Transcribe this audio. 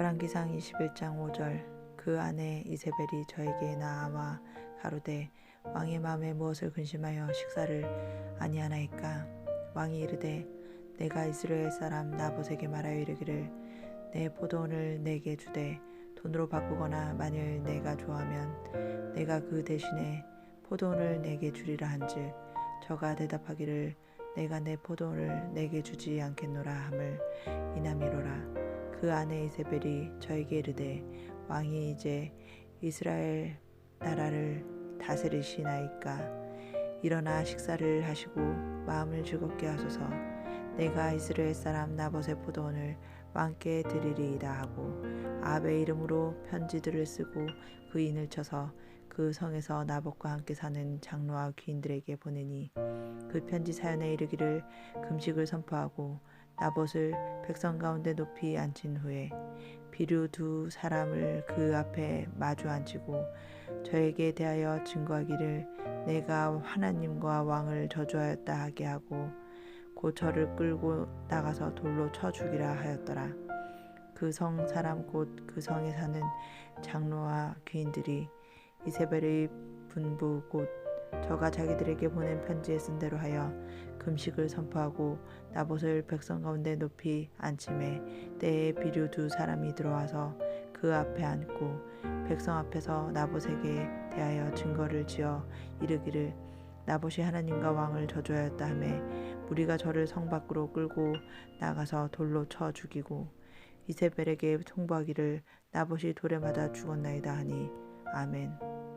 열왕기상 21장 5절 그 아내 이세벨이 저에게 나아와 가로되 왕의 마음에 무엇을 근심하여 식사를 아니하나이까? 왕이 이르되 내가 이스라엘 사람 나봇에게 말하여 이르기를 내 포도원을 내게 주되 돈으로 바꾸거나 만일 내가 좋아하면 내가 그 대신에 포도원을 내게 주리라 한즉 저가 대답하기를 내가 내 포도원을 내게 주지 않겠노라 함을 이남이로라 그 아내 이세벨이 저에게 이르되 왕이 이제 이스라엘 나라를 다스리시나이까? 일어나 식사를 하시고 마음을 즐겁게 하소서. 내가 이스라엘 사람 나봇의 포도원을 왕께 드리리이다 하고 아베 이름으로 편지들을 쓰고 그 인을 쳐서 그 성에서 나봇과 함께 사는 장로와 귀인들에게 보내니 그 편지 사연에 이르기를 금식을 선포하고 나봇을 백성 가운데 높이 앉힌 후에 비류 두 사람을 그 앞에 마주 앉히고 저에게 대하여 증거하기를 내가 하나님과 왕을 저주하였다 하게 하고 곧 저를 끌고 나가서 돌로 쳐 죽이라 하였더라. 그 성 사람 곧 그 성에 사는 장로와 귀인들이 이세벨의 분부 곧 저가 자기들에게 보낸 편지에 쓴 대로 하여 금식을 선포하고 나봇을 백성 가운데 높이 앉힘에 때에 비류 두 사람이 들어와서 그 앞에 앉고 백성 앞에서 나봇에게 대하여 증거를 지어 이르기를 나봇이 하나님과 왕을 저주하였다 하매 우리가 저를 성 밖으로 끌고 나가서 돌로 쳐 죽이고 이세벨에게 통보하기를 나봇이 돌에 맞아 죽었나이다 하니 아멘.